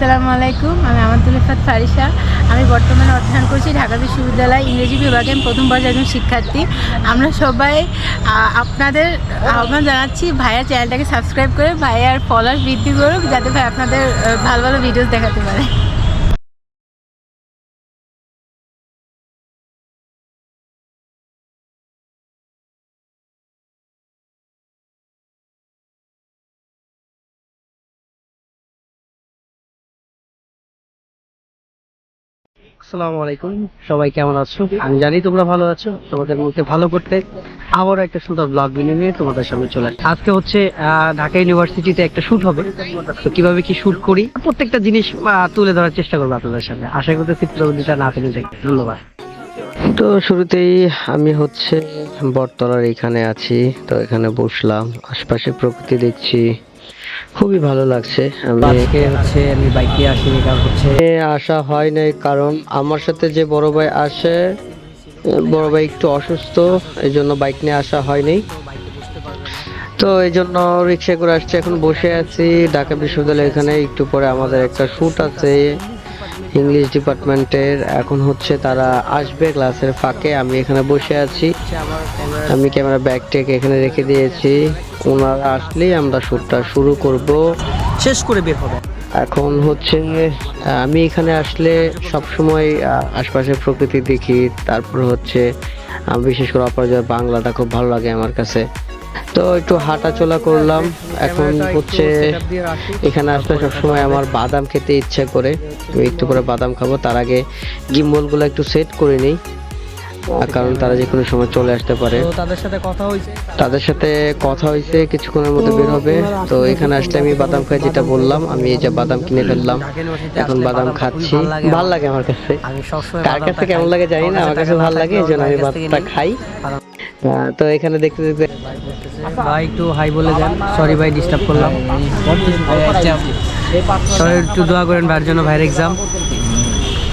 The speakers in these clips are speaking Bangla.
আসসালামু আলাইকুম, আমি আমাদুল ইফাত ফারিসা। আমি বর্তমানে অধ্যয়ন করছি ঢাকা বিশ্ববিদ্যালয় ইংরেজি বিভাগে প্রথম পর্যায়ে একজন শিক্ষার্থী। আমরা সবাই আপনাদের আহ্বান জানাচ্ছি ভাইয়ার চ্যানেলটাকে সাবস্ক্রাইব করে, ভাইয়ার ফলোয়ার বৃদ্ধি করুক, যাতে ভাই আপনাদের ভালো ভালো ভিডিওস দেখাতে পারে। আসসালামু আলাইকুম। সবাই কেমন আছো? আমি জানি তোমরা ভালো আছো। তোমাদের মুখে ভালো করতে আবার একটা সুন্দর ব্লগ ভিডিও নিয়ে তোমাদের সামনে চলে। আজকে হচ্ছে ঢাকা ইউনিভার্সিটিতে একটা শুট হবে। কীভাবে কি শুট করি? প্রত্যেকটা জিনিস তুলে ধরার চেষ্টা করব আপনাদের সামনে। আশা করতেছি প্রতিটা না ফেলে দেখতে ধন্যবাদ। তো শুরুতেই আমি হচ্ছে বটতলার এখানে আছি। তো এখানে বসলাম। আশপাশে প্রকৃতি দেখছি। খুবই ভালো লাগছে। আমি আজকে হচ্ছে আমি বাইকে আসিনি কারণ হচ্ছে আসা হয় নাই কারণ আমার সাথে যে বড় ভাই আসে বড় ভাই একটু অসুস্থ এই জন্য বাইক নিয়ে আসা হয়নি তো এই জন্য রিক্সা করে আসছে এখন বসে আছি। ঢাকা বিশ্ববিদ্যালয় এখানে একটু পরে আমাদের একটা শ্যুট আছে। ইংলিশ ডিপার্টমেন্টের এখন হচ্ছে তারা আসবে ক্লাসের ফাঁকে। আমি এখানে বসে আছি। আমি ক্যামেরা ব্যাগ টেক এখানে রেখে দিয়েছি। ওনারা আসলেই আমরা শ্যুটটা শুরু করব। শেষ করে বের হবে। এখন হচ্ছে আমি এখানে আসলে সব সময় আশপাশের প্রকৃতি দেখি। তারপর হচ্ছে বিশেষ করে অপরাজয় বাংলাটা খুব ভালো লাগে আমার কাছে। তো একটু হাঁটাচলা করলাম। এখন হচ্ছে এখানে আসলে সবসময় আমার বাদাম খেতে ইচ্ছা করে। একটু করে বাদাম খাব। তার আগে গিম্বলগুলো একটু সেট করে নিই। কারণ তারা যে কোনো সময় চলে আসতে পারে। তাদের সাথে কথা হয়েছে? তাদের সাথে কথা হয়েছে কিছুক্ষণের মধ্যে বের হবে। তো এখানে আসলে আমি বাদাম খাই যেটা বললাম আমি এই যে বাদাম কিনে ফেললাম। এখন বাদাম খাচ্ছি। ভালো লাগে আমার। কাছে। আমি কার কাছে কেমন লাগে জানি না আমার কাছে ভালো লাগে এই জন্য আমি বাদামটা খাই। তো এখানে দেখতে দেখতে ভাই একটু হাই বলে দেন। সরি ভাই ডিস্টার্ব করলাম। সরি একটু দোয়া করেন ভাইয়ের জন্য ভাইয়ের এক্সাম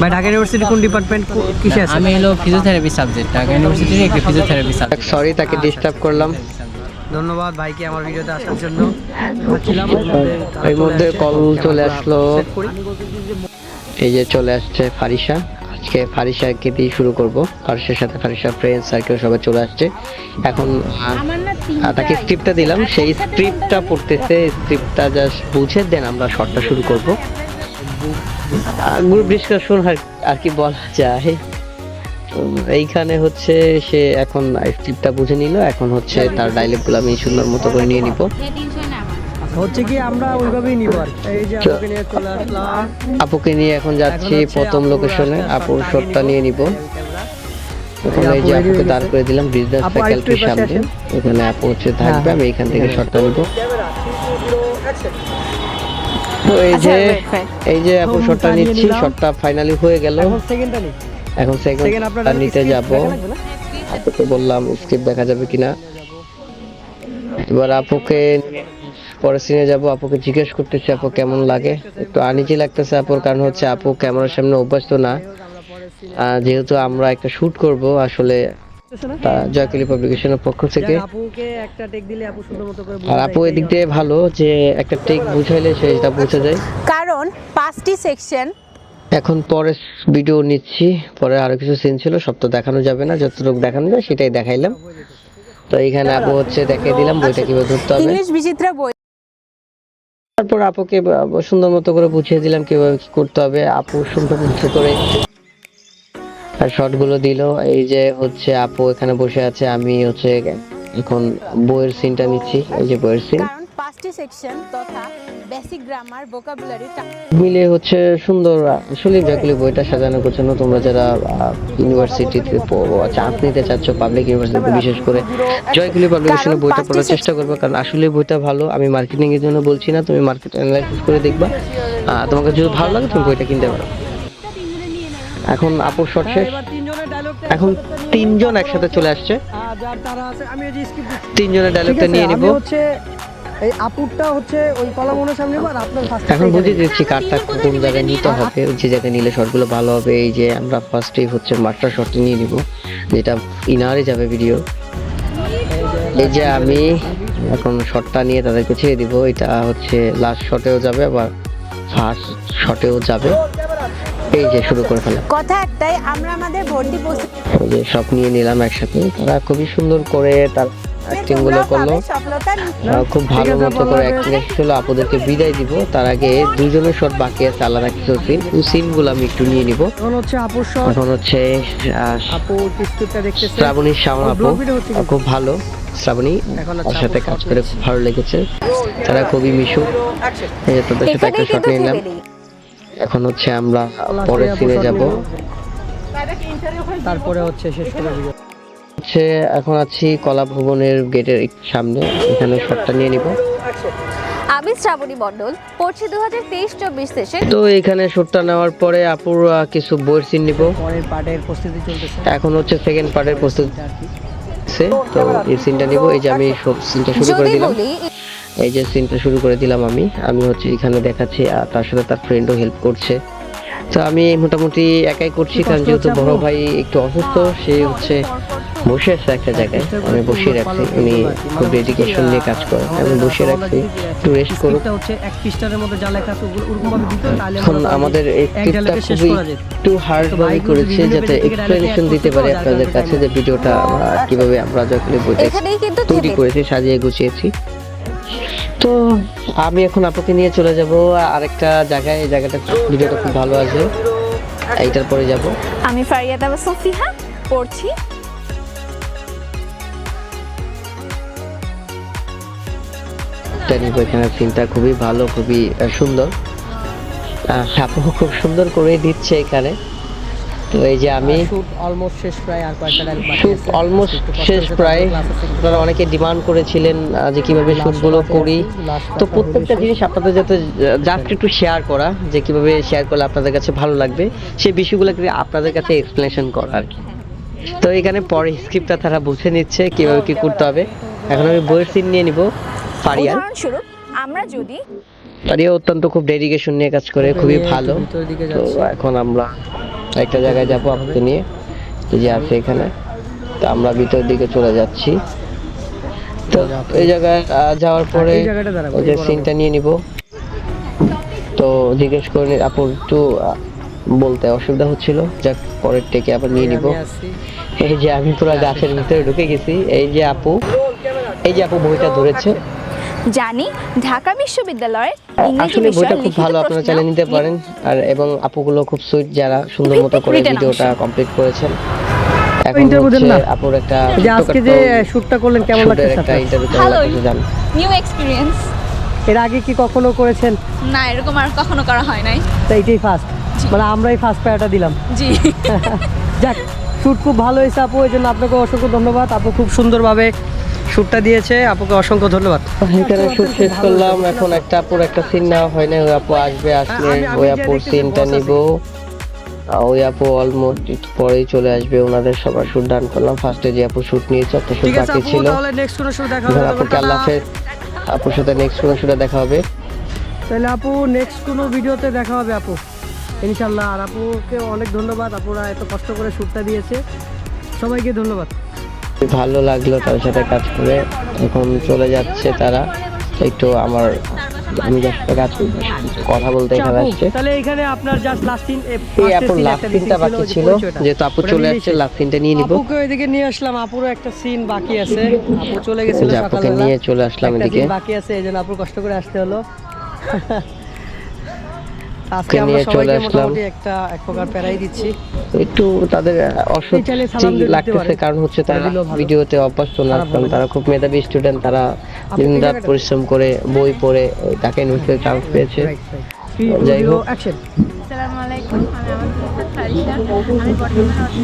ভাই ঢাকা ইউনিভার্সিটি কোন ডিপার্টমেন্ট কিসে আছে? আমি হলো ফিজিওথেরাপি সাবজেক্ট ঢাকা ইউনিভার্সিটির একটি ফিজিওথেরাপি সাবজেক্ট সরি তাকে ডিস্টার্ব করলাম। ধন্যবাদ ভাইকে আমার ভিডিওতে আসার জন্য। এর মধ্যে কল চলে আসলো। এই যে চলে আসছে ফারিসা আজকে ফারিসাকে দিয়ে শুরু করব। ফারিসার সাথে ফারিসা ফ্রেন্ড সার্কেল সবাই চলে আসছে। এখন তাকে স্ক্রিপ্টটা দিলাম। সেই স্ক্রিপ্টটা পড়তেছে স্ক্রিপ্টটা জাস্ট বুঝে দেন আমরা শর্টটা শুরু করব। গ্রুপ ডিসকাশন আর কি বলা যায়। এইখানে হচ্ছে সে এখন স্ক্রিপ্টটা বুঝে নিল এখন হচ্ছে তার ডায়লগগুলো আমি সুন্দর মতো করে নিয়ে নিব। হচ্ছে কি আমরা ওইভাবেই নিব এই যে আমাকে নিয়ে চলে আসলাম। আপুকে নিয়ে এখন যাচ্ছি প্রথম লোকেশনে আপুর শটটা নিয়ে নিব। এখন এই যে আপুকে দাঁড় করে দিলাম বিজনেস ফ্যাকাল্টির সামনে। এখানে আপু হচ্ছে থাকবে আমি এখান থেকে শটটা নিব তো এই আচ্ছা, যে. এই যে আপু শটটা নিচ্ছি শটটা ফাইনালি হয়ে গেল। এখন সেকেন্ডটা নিতে যাব। আপুকে বললাম স্ক্রিপ্ট দেখা যাবে কিনা? এবার আপুকে পরে সিনে যাব। আপুকে জিজ্ঞেস করতেছি আপু কেমন লাগে? একটু আনিজি লাগতেছে আপুর কারণ হচ্ছে আপু ক্যামেরার সামনে অভ্যস্ত না। যেহেতু আমরা একটা শুট করব আসলে জয়কলি পাবলিকেশনের পক্ষ থেকে। আপুকে একটা টেক দিলে আপু সুন্দর মতো করে আর আপু এদিক দিয়ে ভালো যে একটা টেক বুঝাইলে সেটা বুঝে যায়। কারণ পাঁচটি সেকশন। এখন পরে ভিডিও নিচ্ছি পরে আরও কিছু সিন ছিল সব তো দেখানো যাবে না যতটুকু দেখানো যায় সেটাই দেখাইলাম। তো এখানে আপু হচ্ছে দেখিয়ে দিলাম বইটা কীভাবে ধরতে হবে। ইংলিশ বিচিত্রা বই। তারপর আপুকে সুন্দর মতো করে বুঝিয়ে দিলাম কীভাবে কি করতে হবে। আপু সুন্দর মতো করে আর শর্টগুলো দিল। এই যে হচ্ছে আপু এখানে বসে আছে আমি হচ্ছে এখন বইয়ের সিনটা নিচ্ছি। এই যে বইয়ের সিন পাঁচটি সেকশন তথা বেসিক গ্রামার ভোকাবুলারি মিলে হচ্ছে সুন্দর আসলে ব্যাকলি বইটা সাজানো গোছানো। তোমরা যারা ইউনিভার্সিটিতে চান্স নিতে চাচ্ছ পাবলিক ইউনিভার্সিটিতে বিশেষ করে জয়গুলি পাবলিকেশনের বইটা পড়ার চেষ্টা করবে কারণ আসলে বইটা ভালো। আমি মার্কেটিং এর জন্য বলছি না তুমি মার্কেট অ্যানালাইসিস করে দেখবা। তোমাকে যদি ভালো লাগে তুমি বইটা কিনতে পারো। এখন আপুর শর্ট শেষ। এবার তিনজনের ডায়লগ এখন তিনজন একসাথে চলে আসছে। যার তারা আছে আমি এই যে স্ক্রিপ্ট দিচ্ছি। তিনজনের ডায়লগটা নিয়ে নিব। এই আপুরটা হচ্ছে ওই কলামনের সামনে আর আপনার ফার্স্ট এখন বুঝিয়ে দিচ্ছি কারটা কোন জায়গায় নিতে হবে যে জায়গায় নিলে শর্টগুলো ভালো হবে এই যে আমরা ফার্স্টেই হচ্ছে মাস্টার শটটি নিয়ে নিব যেটা ইনারে যাবে ভিডিও এই যে আমি এখন শটটা নিয়ে তাদেরকে ছেড়ে দিব এটা হচ্ছে লাস্ট শটেও যাবে আবার ফার্স্ট শটেও যাবে। এই যে শুরু করে ফেলা কথা একটাই আমরা আমাদের ভর্তি প্রস্তুতি যে সব নিয়ে নিলাম একসাথে। তারা খুবই সুন্দর করে তার অ্যাক্টিংগুলো করল। খুব ভালো মতো করে অ্যাক্টিং এসেছিল আপুদেরকে বিদায় দিব। তার আগে দুজনের শট বাকি আছে আলাদা কিছু সিন ওই সিনগুলো আমি একটু নিয়ে নিব। এখন হচ্ছে আপুর শট এখন হচ্ছে আপু দেখতেছে। শ্রাবণী শাওন আপু। হচ্ছে আহ, খুব ভালো। শ্রাবণী তার সাথে কাজ করে খুব ভালো লেগেছে। তারা খুবই মিশু এই যে তাদের সাথে একটা শট নিয়ে নিলাম। এখন হচ্ছে আমরা পরের সিনে যাব। তারপরে হচ্ছে শেষ করে ভিডিও হচ্ছে এখন আছি কলা ভবনের গেটের সামনে এখানে শটটা নিয়ে নিব। আমি শ্রাবণী মণ্ডল পড়ছি দু হাজার তেইশ চব্বিশ সেশন তো এখানে শটটা নেওয়ার পরে আপুর কিছু বইয়ের সিন নিব। পরের পার্টের প্রস্তুতি চলতেছে। এখন হচ্ছে সেকেন্ড পার্টের প্রস্তুতি আর কি। আছে। তো এই সিনটা নিব। এই যে আমি সব সিনটা শুরু করে দিলাম। এই যে সিনটা শুরু করে দিলাম আমি। আমি হচ্ছে এখানে দেখাচ্ছি আর তার সাথে তার ফ্রেন্ডও হেল্প করছে। তো আমি মোটামুটি একাই করছি কারণ যেহেতু বড় ভাই একটু অসুস্থ সে হচ্ছে বসে আছে একটা জায়গায়। আমি বসিয়ে রাখছি উনি খুব ডেডিকেশন নিয়ে কাজ করে। আমি বসিয়ে রাখছি একটু রেস্ট করুক। এখন আমাদের এই শেষ খুবই একটু হার্ড ভাবে করেছি যাতে এক্সপ্লেনেশন দিতে পারি আপনাদের কাছে যে ভিডিওটা আমরা কীভাবে আমরা যখন বইটা তৈরি করেছি সাজিয়ে গুছিয়েছি। তো আমি এখন আপুকে নিয়ে চলে যাব। আরেকটা জায়গায় এই জায়গাটা ভিডিওটা খুব ভালো আছে। এইটার পরে যাব। আমি ফারিয়া তাবাসুম ফিহা পড়ছি। এটা নিব এখানে সিনটা খুবই ভালো খুবই সুন্দর। আপু খুব সুন্দর করে দিচ্ছে এখানে। তো এই যে আমি শুট অলমোস্ট শেষ প্রায় আর কয়েকটা শুট অলমোস্ট শেষ প্রায়। আপনারা অনেকে ডিমান্ড করেছিলেন যে কীভাবে শুটগুলো করি। তো টা প্রত্যেকটা জিনিস আপনাদের যাতে জাস্ট একটু শেয়ার করা যে কীভাবে শেয়ার করলে আপনাদের কাছে ভালো লাগবে। সেই বিষয়গুলোকে আপনাদের কাছে এক্সপ্লেনেশন করা আর কি। তো এখানে পরে স্ক্রিপ্টটা তারা বুঝে নিচ্ছে কীভাবে কি করতে হবে। এখন আমি বইয়ের সিন নিয়ে নিব উদাহরণস্বরূপ আমরা যদি ফারিয়া অত্যন্ত খুব ডেডিকেশন নিয়ে কাজ করে খুবই ভালো। তো এখন আমরা একটা জায়গায় যাব আপনাকে নিয়ে যে আছে এখানে। তো আমরা ভিতর দিকে চলে যাচ্ছি। তো এই জায়গায় যাওয়ার পরে জায়গাটা দাঁড়াবো, ওই যে সিনটা নিয়ে নিব। তো জিজ্ঞেস করে আপু একটু বলতে অসুবিধা হচ্ছিল। যাক পরের থেকে আবার নিয়ে নিব। এই যে আমি পুরো গাছের ভিতরে ঢুকে গেছি। এই যে আপু এই যে আপু বইটা ধরেছে। জানি ঢাকা বিশ্ববিদ্যালয়ের ইংরেজি আসলে বইটা খুব ভালো আপনারা চালিয়ে নিতে পারেন। আর এবং আপুগুলো খুব সুইট যারা সুন্দর মতো করে ভিডিওটা কমপ্লিট করেছেন। এখন Interview দেন হচ্ছে না? আপুর একটা আজকে যে শুটটা করলেন কেমন লাগছে একটা আপনার? ইন্টারভিউ কেমন ভালোই। লাগছে জান নিউ এক্সপিরিয়েন্স এর আগে কি কখনো করেছেন? না এরকম আর কখনো করা হয় নাই। ফার্স্ট মানে আমরাই ফার্স্ট প্যারাটা দিলাম। জি। যাক শুট খুব ভালো হয়েছে আপু এই জন্য আপনাকে অসংখ্য ধন্যবাদ। আপু খুব সুন্দরভাবে শুটটা দিয়েছে আপুকে অসংখ্য ধন্যবাদ। এখানে শুট শেষ করলাম এখন একটা আপুর একটা সিন নেওয়া হয় না ওই আপু আসবে আসলে ওই আপুর সিনটা নিব। ওই আপু অলমোস্ট পরেই চলে আসবে ওনাদের সবার শুট ডান করলাম ফার্স্টে যে আপু শুট নিয়েছে একটা শুট বাকি ছিল। তাহলে নেক্সট কোনো শুট দেখা হবে আপুকে আল্লাহ হাফেজ। আপুর সাথে নেক্সট কোনো শুটে দেখা হবে। তাহলে আপু নেক্সট কোনো ভিডিওতে দেখা হবে আপু। ইনশাল্লাহ আর আপুকে অনেক ধন্যবাদ আপুরা এত কষ্ট করে শ্যুটটা দিয়েছে। সবাইকে ধন্যবাদ। ভালো লাগল তাদের সাথে কাজ করে। এখন চলে যাচ্ছে তারা। একটু আমার আমি যার সাথে কাজ করি, কথা বলতে এখানে আসছে। তাহলে এখানে আপনার জাস্ট লাস্ট সিন এই আপুর লাস্ট সিনটা বাকি ছিল যেহেতু আপু চলে আসছে লাস্ট সিনটা নিয়ে নিব। আপুকে ওইদিকে নিয়ে আসলাম আপুরও একটা সিন বাকি আছে। আপু চলে গেছিল যে আপুকে সকালবেলা। নিয়ে চলে আসলাম এদিকে। বাকি আছে এই জন্য আপুর কষ্ট করে আসতে হলো। আজকে আমরা নিয়ে চলে আসলাম। মোটামুটি একটা এক প্রকার প্যারাই দিচ্ছি। একটু তাদের অস্বস্তি লাগতেছে কারণ হচ্ছে তারা ভিডিওতে অভ্যস্ত না কারণ তারা খুব মেধাবী স্টুডেন্ট তারা দিন রাত পরিশ্রম করে বই পড়ে ঢাকা ইউনিভার্সিটিতে চান্স পেয়েছে। যাই হোক। অ্যাকশন আসসালামু আলাইকুম আমি আমার সিস্টার ফারিসা। আমি বর্তমানে অধ্যয়ন করছি।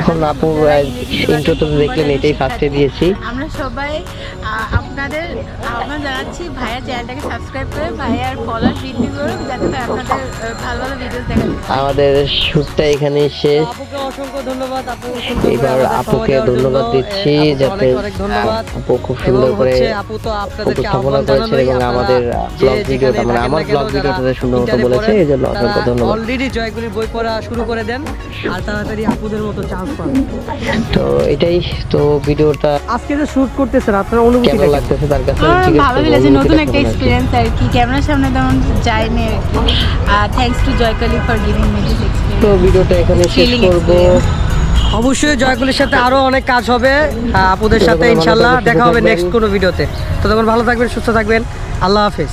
এখন আপু ইন্ট্রো তো দেখলেন এটাই ফার্স্টে দিয়েছি। আমরা সবাই আপনাদের আহ্বান জানাচ্ছি ভাইয়ার চ্যানেলটাকে সাবস্ক্রাইব করে ভাইয়ার ফলোয়ার বৃদ্ধি করুক যাতে করে আপনাদের ভালো ভালো ভিডিওস দেখা যায় আমাদের শুটটা এখানেই শেষ। আপুকে অসংখ্য ধন্যবাদ আপু এবার আপুকে ধন্যবাদ দিচ্ছি যাতে আপু খুব সুন্দর করে আপু তো আপনাদেরকে উপস্থাপনা আহ্বান করেছেন এবং আপনারা আমাদের ব্লগ ভিডিওটা মানে আমার ব্লগ ভিডিওটা সুন্দর মতো বলেছে এই জন্য অসংখ্য ধন্যবাদ। অলরেডি জয়গুলির বই পড়া শুরু করে দেন আর তাড়াতাড়ি আপুদের মতো চান্স পান। তো এটাই তো ভিডিওটা আজকে যে শুট করতেছেন আপনার অনুভূতি কেমন লাগতেছে তার কাছে। ভালো লেগেছে নতুন একটা এক্সপেরিয়েন্স আর কি। ক্যামেরার সামনে তেমন যায়নি আর thanks to Joykali for giving me this তো ভিডিওটা এখানে শেষ করব। অবশ্যই জয়কুলের সাথে আরও অনেক কাজ হবে। আপুদের সাথে ইনশাল্লাহ দেখা হবে নেক্সট কোনো ভিডিওতে। তখন ভালো থাকবেন সুস্থ থাকবেন। আল্লাহ হাফেজ।